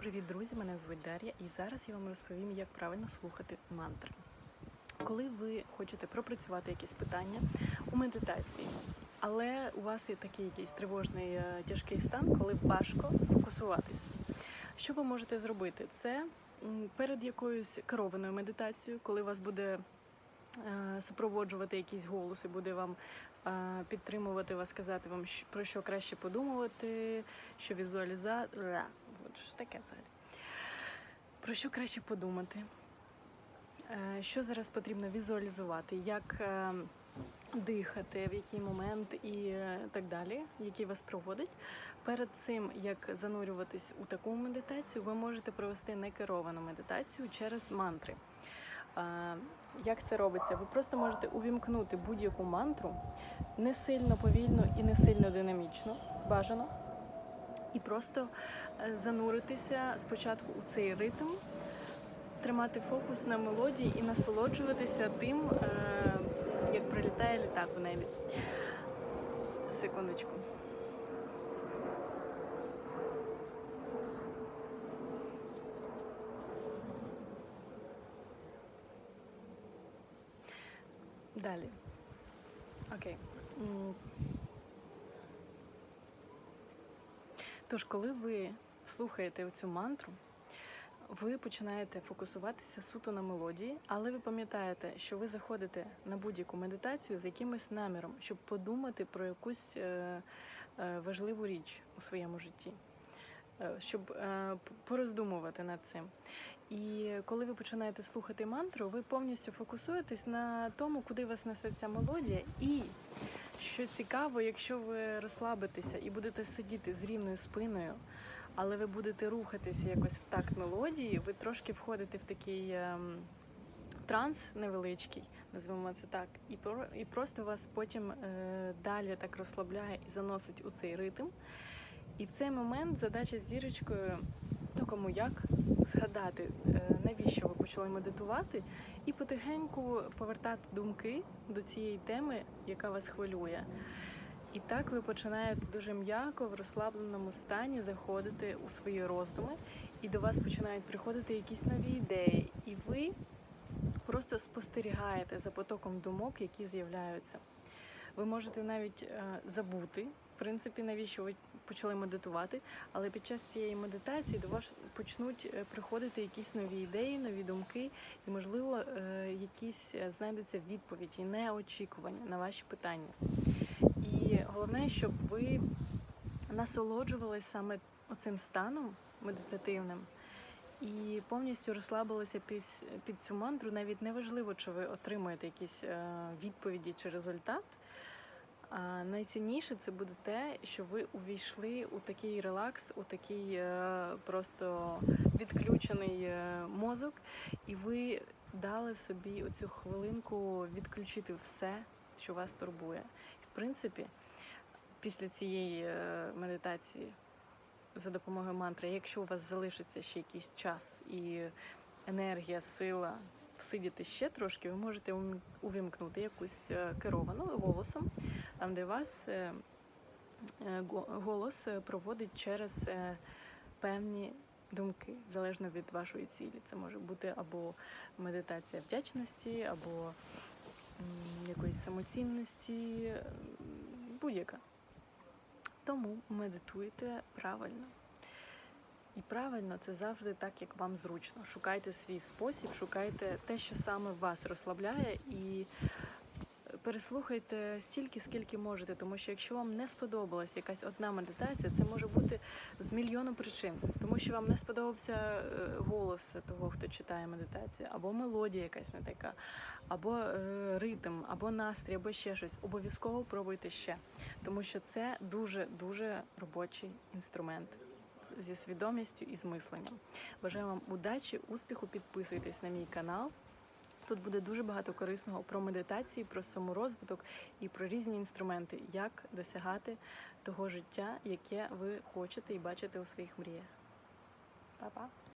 Привіт, друзі! Мене звуть Дар'я, і зараз я вам розповім, як правильно слухати мантри. Коли ви хочете пропрацювати якісь питання у медитації, але у вас є такий якийсь тривожний е, тяжкий стан, коли важко сфокусуватись. Що ви можете зробити? Це перед якоюсь керованою медитацією, коли вас буде е, супроводжувати якийсь голос і буде вам е, підтримувати вас, казати вам, про що краще подумувати, що візуаліза... Що таке взагалі? Про що краще подумати? Е, Що зараз потрібно візуалізувати, як е, дихати, в який момент і е, так далі, який вас проводить. Перед цим, як занурюватись у таку медитацію, ви можете провести некеровану медитацію через мантри. Як це робиться? Ви просто можете увімкнути будь-яку мантру не сильно повільно і не сильно динамічно, бажано, і просто е, зануритися спочатку у цей ритм, тримати фокус на мелодії і насолоджуватися тим, е, як прилітає літак у небі. Секундочку. Далі. Окей. М. Тож, коли ви слухаєте цю мантру, ви починаєте фокусуватися суто на мелодії, але ви пам'ятаєте, що ви заходите на будь-яку медитацію з якимось наміром, щоб подумати про якусь е, е, важливу річ у своєму житті, е, щоб пороздумувати над цим. І коли ви починаєте слухати мантру, ви повністю фокусуєтесь на тому, куди вас несе ця мелодія. І що цікаво, якщо ви розслабитеся і будете сидіти з рівною спиною, але ви будете рухатися якось в такт мелодії, ви трошки входите в такий ем, транс невеличкий, назвемо це так, і і просто вас потім е, далі так розслабляє і заносить у цей ритм. І в цей момент задача з зірочкою, ну кому як, згадати, е, навіщо ви почали медитувати, і потихеньку повертати думки до цієї теми, яка вас хвилює. І так ви починаєте дуже м'яко в розслабленому стані заходити у свої роздуми, і до вас починають приходити якісь нові ідеї, і ви просто спостерігаєте за потоком думок, які з'являються. Ви можете навіть е, забути, в принципі, навіщо ви почали медитувати, але під час цієї медитації до вас почнуть е, приходити якісь нові ідеї, нові думки, і, можливо, е, якісь знайдуться відповіді, неочікування на ваші питання. І головне, щоб ви насолоджувалися саме оцим станом медитативним і повністю розслабилися під, під цю мантру. Навіть неважливо, чи ви отримаєте якісь відповіді чи результат. А найцінніше це буде те, що ви увійшли у такий релакс, у такий е, просто відключений е, мозок, і ви дали собі оцю хвилинку відключити все, що вас турбує. В принципі, після цієї е, медитації за допомогою мантри, якщо у вас залишиться ще якийсь час і енергія, сила сидіти ще трошки, ви можете увімкнути якусь керовану голосом, там де вас е, е, го- голос е, проводить через певні думки, залежно від вашої цілі. Це може бути або медитація вдячності, або якоїсь самоцінності, будь-яка. Тому медитуйте правильно. І правильно це завжди так, як вам зручно. Шукайте свій спосіб, шукайте те, що саме вас розслабляє, і переслухайте стільки, скільки можете. Тому що якщо вам не сподобалась якась одна медитація, це може бути з мільйону причин. Тому що вам не сподобався е, голос того, хто читає медитацію, або мелодія якась не така, або е, ритм, або настрій, або ще щось. Обов'язково пробуйте ще, тому що це дуже дуже робочий інструмент зі свідомістю і з мисленням. Бажаю вам удачі, успіху, підписуйтесь на мій канал. Тут буде дуже багато корисного про медитації, про саморозвиток і про різні інструменти, як досягати того життя, яке ви хочете і бачите у своїх мріях. Па-па!